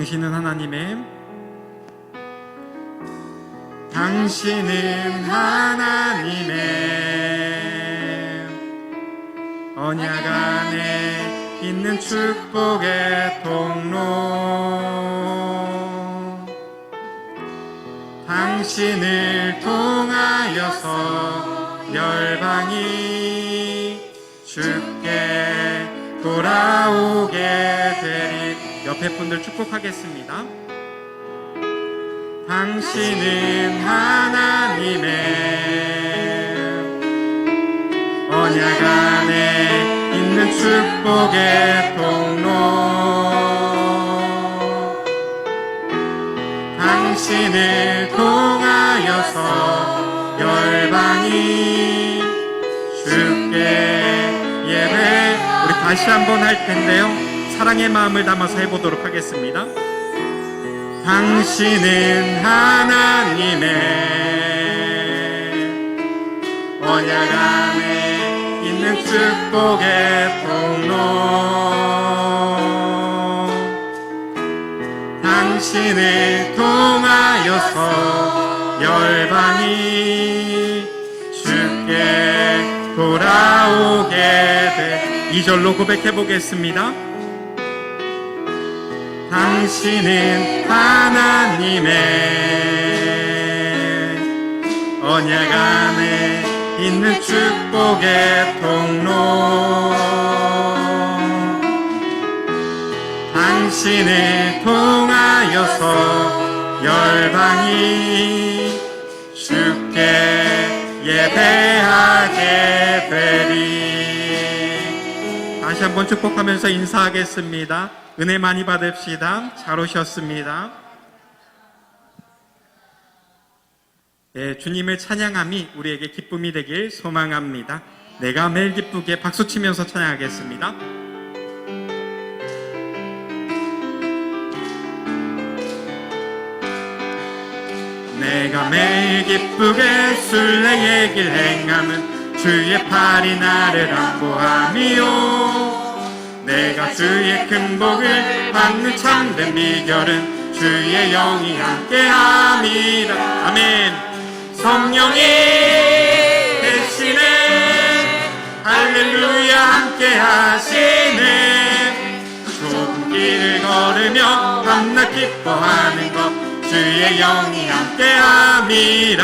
당신은 하나님의 당신은 하나님의 언약 안에 있는 축복의 통로. 당신을 통하여서 열방이 주께 돌아오게 옆에 분들 축복하겠습니다. 당신은 하나님의 언약 안에 있는 축복의 통로. 당신을 통하여서 열방이 주께 예배. 우리 다시 한번 할 텐데요 사랑의 마음을 담아서 해보도록 하겠습니다. 당신은 하나님의 언약 안에 있는 축복의 통로. 당신을 통하여서 열방이 주께 돌아오게 돼. 2절로 고백해 보겠습니다 당신은 하나님의 언약 안에 있는 축복의 통로. 당신을 통하여서 열방이 주께 예배하게 되리. 다시 한번 축복하면서 인사하겠습니다 은혜 많이 받읍시다. 잘 오셨습니다. 네, 주님을 찬양함이 우리에게 기쁨이 되길 소망합니다. 내가 매일 기쁘게 박수 치면서 찬양하겠습니다. 내가 매일 기쁘게 순례의 길 행함은 주의 팔이 나를 안보함이요 내가 주의 큰 복을 받는 참된 비결은 주의 영이 함께함이라 아멘. 성령이 대신에 할렐루야 함께하시네. 좁은 길을 걸으며 밤낮 기뻐하는 것 주의 영이 함께함이라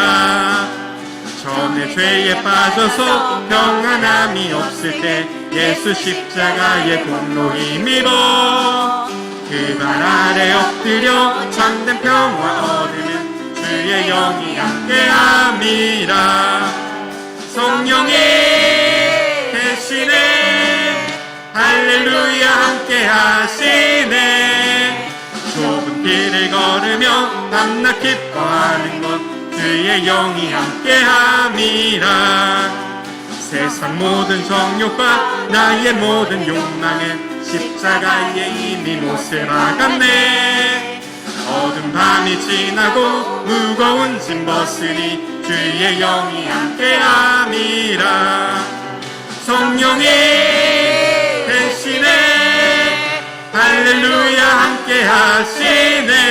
전에 죄에 빠져서 평안함이 없을 때 예수 십자가의 공로 힘입어. 그발 아래 엎드려 참된 평화 얻으면 주의 영이 함께함이라. 성령이 대신에 할렐루야 함께하시네. 좁은 길을 걸으며 밤낮 기뻐하는 것 주의 영이 함께함이라. 세상 모든 정욕과 나의 모든 욕망은 십자가에 이미 못을 박았네. 어두운 밤이 지나고 무거운 짐 벗으니 주의 영이 함께함이라. 성령이 대신에 할렐루야 함께하시네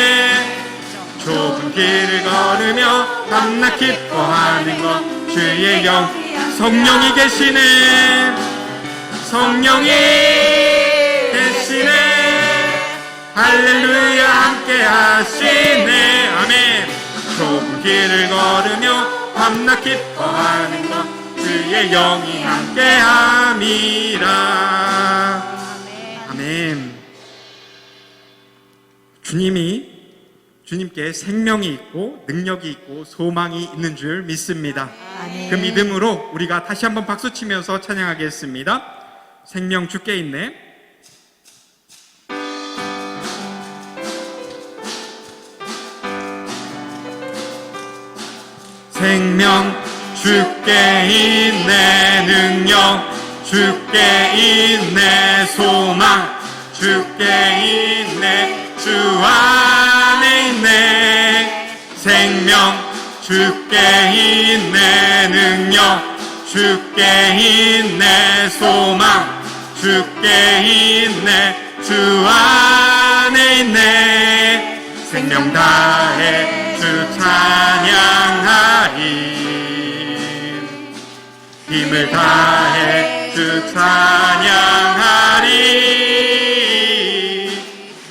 밤낮 기뻐하는 것 주의 영. 성령이 계시네. 성령이 계시네. 할렐루야 함께 하시네. 아멘. 좁은 길을 걸으며 밤낮 기뻐하는 것 주의 영이 함께함이 주님께 생명이 있고 능력이 있고 소망이 있는 줄 믿습니다. 아멘. 그 믿음으로 우리가 다시 한번 박수 치면서 찬양하겠습니다. 생명 주께 있네. 생명 주께 있네 능력 주께 있네 소망 주께 있네 주안 주께 있네 능력 주께 있네 소망 주께 있네 주 안에 있네 생명 다해 주 찬양하리 힘을 다해 주 찬양하리.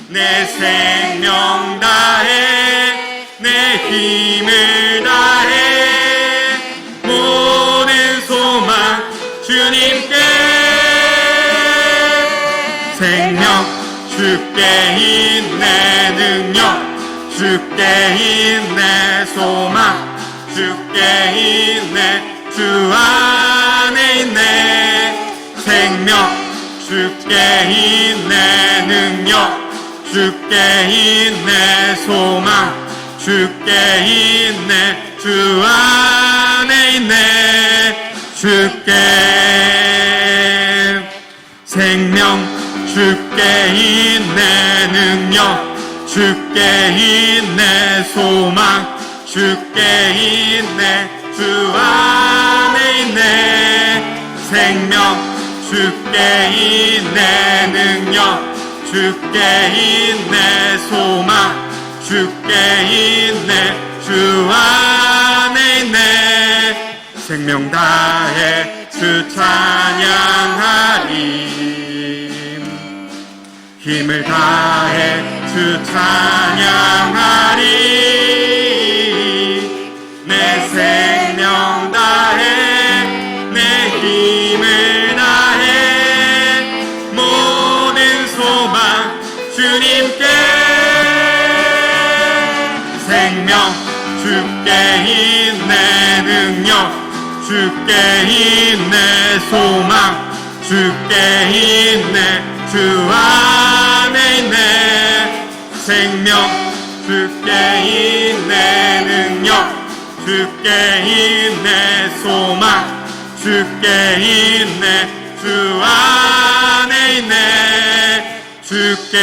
내 생명 주께 있네 능력 주께 있네 소망 주께 있네 주 안에 있네. 생명 주께 있네 능력 주께 있네 소망 주께 있네 주 안에 있네. 주께 능력 주께 있네 소망 주께 있네 주 안에 있네 생명 주께 있네 능력 주께 있네 소망 주께 있네 주 안에 있네 생명 다해 주 찬양하리 힘을 다해 주 찬양하리. 내 생명 다해 내 힘을 다해 모든 소망 주님께. 생명 주께 있네 능력 주께 있네 소망 주께 있네 주 안에 있네 생명 주께 있네 능력 주께 있네 소망 주께 있네 주 안에 있네. 주께.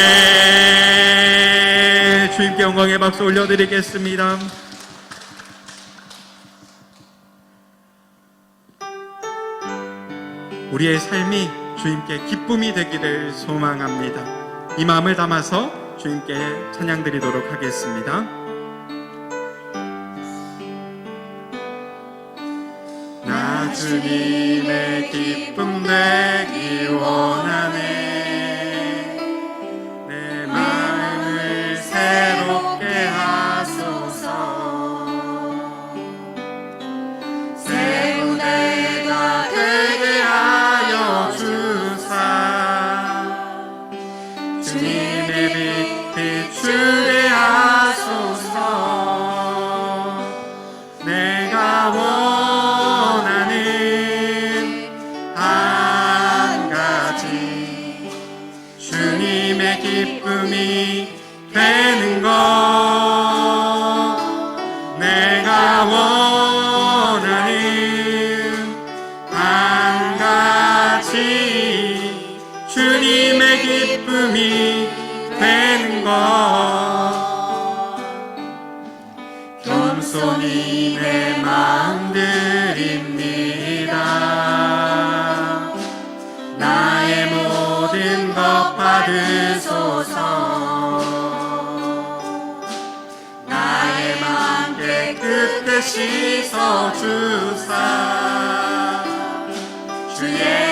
주님께 영광의 박수 올려드리겠습니다. 우리의 삶이 주님께 기쁨이 되기를 소망합니다. 이 마음을 담아서 주님께 찬양 드리도록 하겠습니다. 나 주님의 기쁨 되기 원하네 가지 주님의 기쁨이 되는 것. 겸손히 내 드립니다. 나의 모든 것 받으소서. 나의 마음 깨끗이 씻어주사. 주의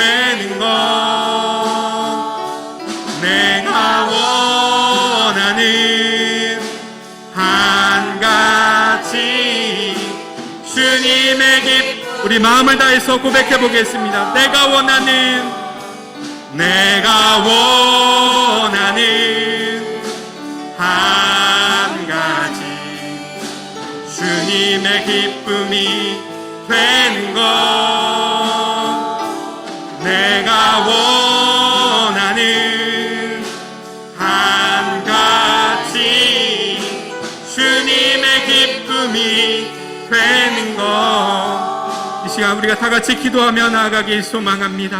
되는 것 내가 원하는 한 가지 주님의 기 우리 마음을 다해서 고백해 보겠습니다. 내가 원하는 내가 원하는 한 가지 주님의 기쁨이 되는 것 다 같이 기도하며 나아가길 소망합니다.